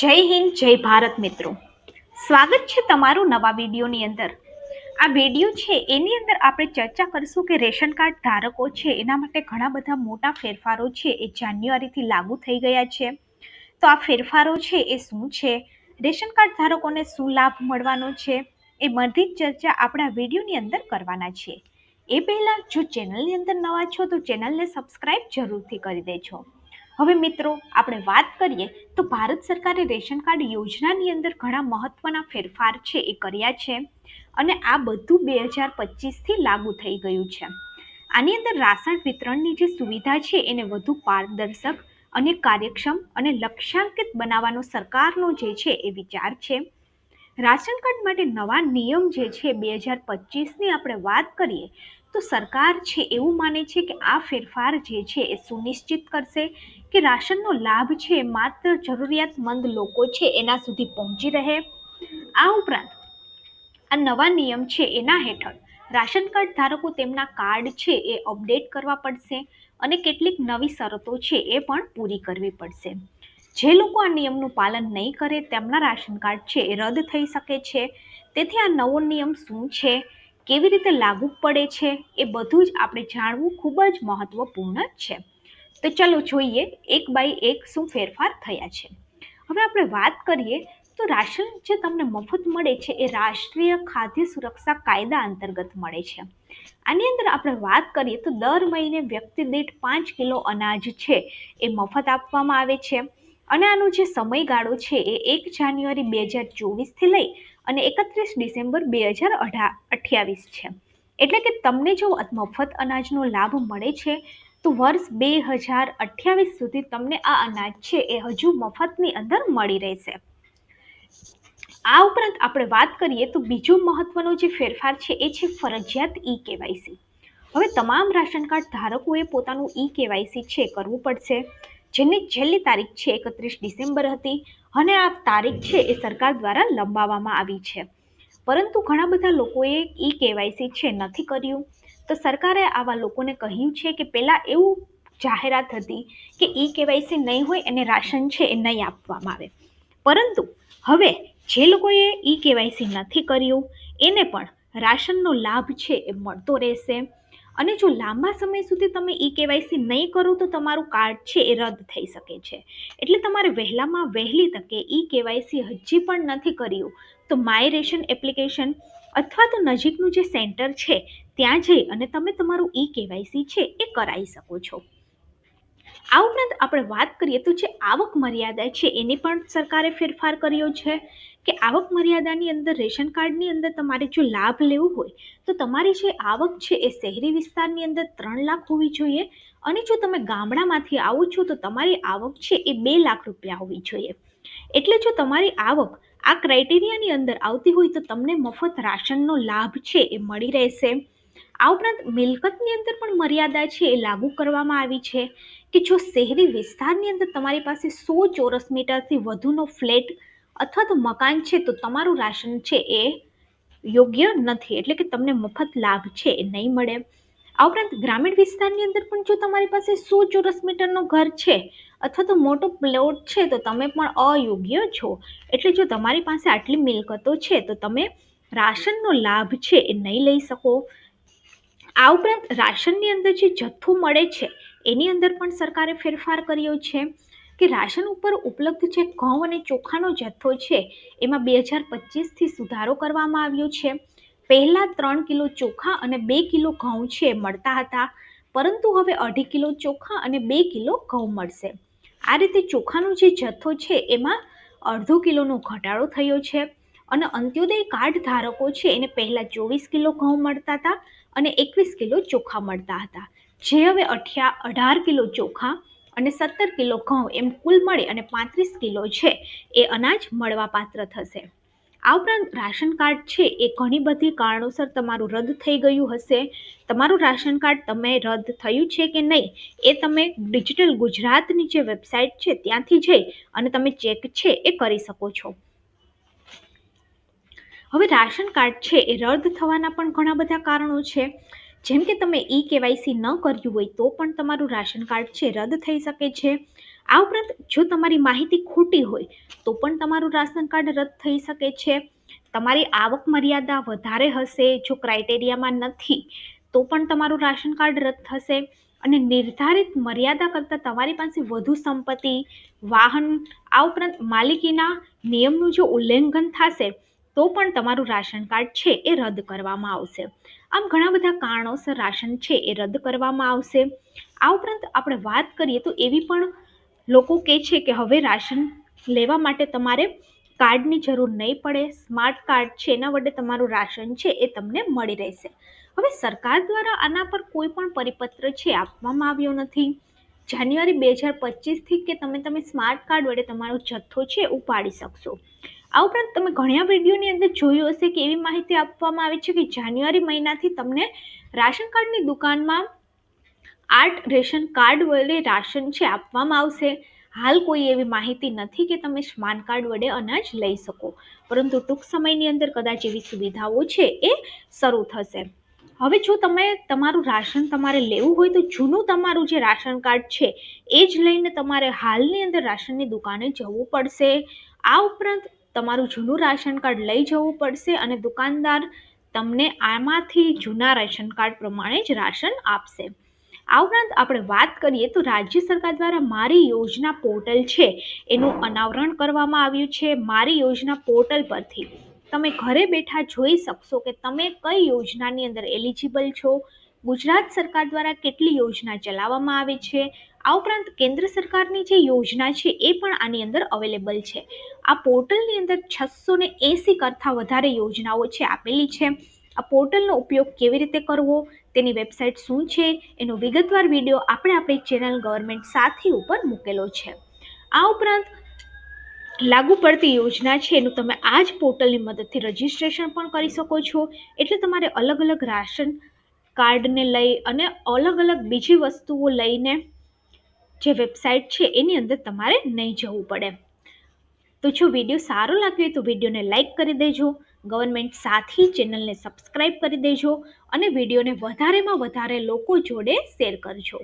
જય હિન્દ, જય ભારત મિત્રો. સ્વાગત છે તમારું નવા વિડીયોની અંદર. આ વીડિયો છે, એની અંદર આપણે ચર્ચા કરીશું કે રેશન કાર્ડ ધારકો છે, એના માટે ઘણા બધા મોટા ફેરફારો છે, એ જાન્યુઆરીથી લાગુ થઈ ગયા છે. તો આ ફેરફારો છે, એ શું છે? રેશન કાર્ડ ધારકોને શું લાભ મળવાનો છે? એ બધી જ ચર્ચા આપણા વિડીયોની અંદર કરવાના છે એ પહેલાં જો ચેનલની અંદર નવા છો, તો ચેનલને સબસ્ક્રાઈબ જરૂરથી કરી દેજો. હવે મિત્રો, આપણે વાત કરીએ તો ભારત સરકારે રેશન કાર્ડ યોજનાની અંદર ઘણા મહત્વના ફેરફાર છે એ કર્યા છે અને આ બધું બે હજાર પચીસથી લાગુ થઈ ગયું છે. આની અંદર રાશન વિતરણની જે સુવિધા છે એને વધુ પારદર્શક અને કાર્યક્ષમ અને લક્ષ્યાંકિત બનાવવાનો સરકારનો જે છે એ વિચાર છે. રાશન કાર્ડ માટે નવા નિયમ જે છે બે હજાર પચીસની આપણે વાત કરીએ તો સરકાર છે એવું માને છે કે આ ફેરફાર જે છે એ સુનિશ્ચિત કરશે કે રાશનનો લાભ છે માત્ર જરૂરિયાતમંદ લોકો છે, એના સુધી પહોંચી રહે. આ ઉપરાંત આ નવા નિયમ છે એના હેઠળ રાશન કાર્ડ ધારકો તેમના કાર્ડ છે એ અપડેટ કરવા પડશે અને કેટલીક નવી શરતો છે એ પણ પૂરી કરવી પડશે. જે લોકો આ નિયમનું પાલન નહીં કરે તેમના રાશન કાર્ડ છે એ રદ થઈ શકે છે. તેથી આ નવો નિયમ શું છે, કેવી રીતે લાગુ પડે છે એ બધું જ આપણે જાણવું ખૂબ જ મહત્વપૂર્ણ છે. તો ચાલો જોઈએ એક બાય એક શું ફેરફાર થયા છે. હવે આપણે વાત કરીએ તો રાશન જે તમને મફત મળે છે એ રાષ્ટ્રીય ખાદ્ય સુરક્ષા કાયદા અંતર્ગત મળે છે. આની અંદર આપણે વાત કરીએ તો દર મહિને વ્યક્તિ દીઠ પાંચ કિલો અનાજ છે એ મફત આપવામાં આવે છે. અને આનો જે સમયગાળો છે એ એક જાન્યુઆરી બે હજાર ચોવીસથી લઈ અને એકત્રીસ ડિસેમ્બર બે હજાર અઢા અઠ્યાવીસ છે. એટલે કે તમને જો મફત અનાજનો લાભ મળે છે તો વર્ષ બે હજાર અઠ્યાવીસ સુધી તમને આ અનાજ છે એ હજુ મફતની અંદર મળી રહેશે. આ ઉપરાંત આપણે વાત કરીએ તો બીજો મહત્વનો જે ફેરફાર છે એ છે ફરજિયાત ઈ કેવાયસી. હવે તમામ રાશન કાર્ડ ધારકોએ પોતાનું ઈ કેવાયસી છે કરવું પડશે. જેની છેલ્લી તારીખ છે એકત્રીસ ડિસેમ્બર હતી અને આ તારીખ છે એ સરકાર દ્વારા લંબાવવામાં આવી છે. પરંતુ ઘણા બધા લોકોએ ઈ કેવાયસી છે નથી કર્યું. તો સરકારે આવા લોકોને કહ્યું છે કે પહેલાં એવું જાહેરાત હતી કે ઈ કેવાયસી નહીં હોય એને રાશન છે એ નહીં આપવામાં આવે. પરંતુ હવે જે લોકોએ ઈ કેવાયસી નથી કર્યું, એને પણ રાશનનો લાભ છે એ મળતો રહેશે. અને જો લાંબા સમય સુધી તમે ઈ કેવાયસી નહીં કરો તો તમારું કાર્ડ છે એ રદ થઈ શકે છે. એટલે તમારે વહેલામાં વહેલી તકે ઈ કેવાયસી હજી પણ નથી કર્યું. તો માય રેશન એપ્લિકેશન અથવા તો નજીકનું જે સેન્ટર છે, ત્યાં જઈ અને તમે તમારું ઈ કેવાયસી છે એ કરાવી શકો છો. આ ઉપરાંત આપણે વાત કરીએ તો જે આવક મર્યાદા છે, એની પણ સરકારે ફેરફાર કર્યો છે કે આવક મર્યાદાની અંદર રેશન કાર્ડની અંદર તમારે જો લાભ લેવો હોય, તો તમારી જે આવક છે એ શહેરી વિસ્તારની અંદર ત્રણ લાખ હોવી જોઈએ અને જો તમે ગામડામાંથી આવો છો, તો તમારી આવક છે એ બે લાખ રૂપિયા હોવી જોઈએ. એટલે જો તમારી આવક આ ક્રાઇટેરિયાની અંદર આવતી હોય, તો તમને મફત રાશનનો લાભ છે એ મળી રહેશે. આ ઉપરાંત મિલકતની અંદર પણ મર્યાદા છે એ લાગુ કરવામાં આવી છે. કે જો શહેરી વિસ્તારની અંદર તમારી પાસે સો ચોરસ મીટરથી વધુનો ફ્લેટ અથવા તો મકાન છે, તો તમારું રાશન છે એ યોગ્ય નથી. એટલે કે તમને મફત લાભ છે એ નહીં મળે. આ ઉપરાંત ગ્રામીણ વિસ્તારની અંદર પણ જો તમારી પાસે સો ચોરસ મીટરનો ઘર છે અથવા તો મોટો પ્લોટ છે, તો તમે પણ અયોગ્ય છો. એટલે જો તમારી પાસે આટલી મિલકતો છે, તો તમે રાશનનો લાભ છે એ નહીં લઈ શકો. આ ઉપરાંત રાશનની અંદર જે જથ્થો મળે છે એની અંદર પણ સરકારે ફેરફાર કર્યો છે કે રાશન ઉપર ઉપલબ્ધ જે ઘઉં અને ચોખાનો જથ્થો છે, એમાં બે હજાર પચીસથી સુધારો કરવામાં આવ્યો છે. પહેલાં ત્રણ કિલો ચોખા અને બે કિલો ઘઉં છે મળતા હતા, પરંતુ હવે અઢી કિલો ચોખા અને બે કિલો ઘઉં મળશે. આ રીતે ચોખાનો જે જથ્થો છે, એમાં અડધો કિલોનો ઘટાડો થયો છે અને અંત્યોદય કાર્ડ ધારકો છે, એને પહેલાં ચોવીસ કિલો ઘઉં મળતા હતા અને એકવીસ કિલો ચોખા મળતા હતા. જે હવે અઠ્યા અઢાર કિલો ચોખા અને સત્તર કિલો ઘઉં એમ કુલ મળે અને પાંત્રીસ કિલો છે, એ અનાજ મળવાપાત્ર થશે. આ ઉપરાંત રાશન કાર્ડ છે, એ ઘણી બધી કારણોસર તમારું રદ થઈ ગયું હશે. તમારું રાશન કાર્ડ તમે રદ થયું છે કે નહીં, એ તમે ડિજિટલ ગુજરાતની જે વેબસાઇટ છે, ત્યાંથી જઈ અને તમે ચેક છે, એ કરી શકો છો. હવે રાશન કાર્ડ છે, એ રદ થવાના પણ ઘણા બધા કારણો છે. જેમ કે તમે ઈ કેવાયસી ન કર્યું હોય તો પણ તમારું રાશન કાર્ડ છે, રદ થઈ શકે છે. આ ઉપરાંત જો તમારી માહિતી ખોટી હોય તો પણ તમારું રાશન કાર્ડ રદ થઈ શકે છે. તમારી આવક મર્યાદા વધારે હશે, જો ક્રાઇટેરિયામાં નથી, તો પણ તમારું રાશન કાર્ડ રદ થશે. અને નિર્ધારિત મર્યાદા કરતાં તમારી પાસે વધુ સંપત્તિ, વાહન, આ ઉપરાંત માલિકીના નિયમનું જો ઉલ્લંઘન થશે તો પણ તમારું રાશન કાર્ડ છે એ રદ કરવામાં આવશે. આમ ઘણા બધા કારણોસર રાશન છે એ રદ કરવામાં આવશે. આ ઉપરાંત આપણે વાત કરીએ તો એવી પણ લોકો કહે છે કે હવે રાશન લેવા માટે તમારે કાર્ડની જરૂર નહીં પડે, સ્માર્ટ કાર્ડ છે, એના વડે તમારું રાશન છે એ તમને મળી રહેશે. હવે સરકાર દ્વારા આના પર કોઈ પણ પરિપત્ર છે આપવામાં આવ્યો નથી. જાન્યુઆરી બે હજાર પચીસથી કે તમે તમે સ્માર્ટ કાર્ડ વડે તમારો જથ્થો છે ઉપાડી શકશો. આ ઉપરાંત તમે ઘણા વિડીયોની અંદર જોયું હશે કે એવી માહિતી આપવામાં આવી છે કે જાન્યુઆરી મહિનાથી તમને રાશન કાર્ડની દુકાનમાં આર્ટ રેશન કાર્ડ વડે રાશન છે આપવામાં આવશે. હાલ કોઈ એવી માહિતી નથી કે તમે સ્માન કાર્ડ વડે અનાજ લઈ શકો. પરંતુ ટૂંક સમયની અંદર કદાચ એવી સુવિધાઓ છે એ શરૂ થશે. હવે જો તમે તમારું રાશન તમારે લેવું હોય તો જૂનું તમારું જે રાશન કાર્ડ છે એ જ લઈને તમારે હાલની અંદર રાશનની દુકાને જવું પડશે. આ ઉપરાંત તમારું જૂનું રાશન કાર્ડ લઈ જવું પડશે અને દુકાનદાર તમને આમાંથી જૂના રાશન કાર્ડ પ્રમાણે જ રાશન આપશે. આ ઉપરાંત આપણે વાત કરીએ તો રાજ્ય સરકાર દ્વારા મારી યોજના પોર્ટલ છે, એનું અનાવરણ કરવામાં આવ્યું છે મારી યોજના પોર્ટલ પરથી. તમે ઘરે બેઠા જોઈ શકશો કે તમે કઈ યોજનાની અંદર એલિજિબલ છો? ગુજરાત સરકાર દ્વારા કેટલી યોજના ચલાવવામાં આવે છે? આ ઉપરાંત કેન્દ્ર સરકારની જે યોજના છે એ પણ આની અંદર અવેલેબલ છે. આ પોર્ટલની અંદર છસો ને એંસી કરતાં વધારે યોજનાઓ છે આપેલી છે. આ પોર્ટલનો ઉપયોગ કેવી રીતે કરવો, તેની વેબસાઇટ શું છે, એનો વિગતવાર વીડિયો આપણે આપણી ચેનલ ગવર્મેન્ટ સાથી ઉપર મૂકેલો છે. આ ઉપરાંત લાગુ પડતી યોજના છે એનું તમે આ જ પોર્ટલની મદદથી રજિસ્ટ્રેશન પણ કરી શકો છો. એટલે તમારે અલગ અલગ રાશન કાર્ડને લઈ અને અલગ અલગ બીજી વસ્તુઓ લઈને જે વેબસાઇટ છે એની અંદર તમારે નહીં જવું પડે. તો જો વીડિયો સારો લાગ્યો હોય તો વિડીયોને લાઇક કરી દેજો, ગવર્મેન્ટ સાથી ચેનલને સબસ્ક્રાઈબ કરી દેજો અને વિડીયોને વધારેમાં વધારે લોકો જોડે શેર કરજો.